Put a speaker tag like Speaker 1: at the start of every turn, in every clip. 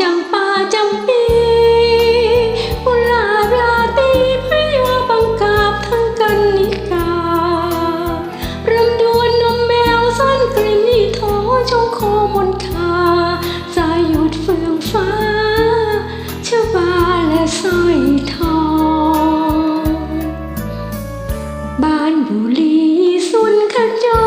Speaker 1: จำปาจำปีกุลาราตีพยวบังกาบทั้งกันนิการำดวนนมแมวสั้นกรินีท้อชงคอมนคา สายหยุดเฟืองฟ้าชบาและสร้อยทอง บ้านบุรีสุนขจร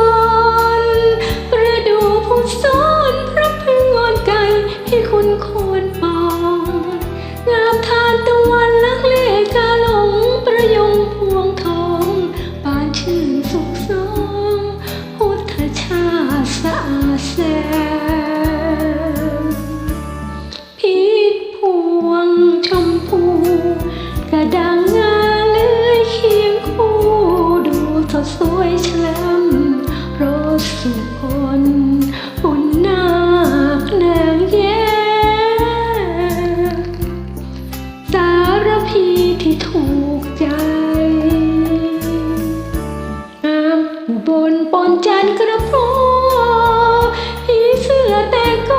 Speaker 1: รสสุพลบุญนาคนางแย้สารพีที่ถูกใจงามบลปนจันกระโปรงผีเสื้อแต่ก็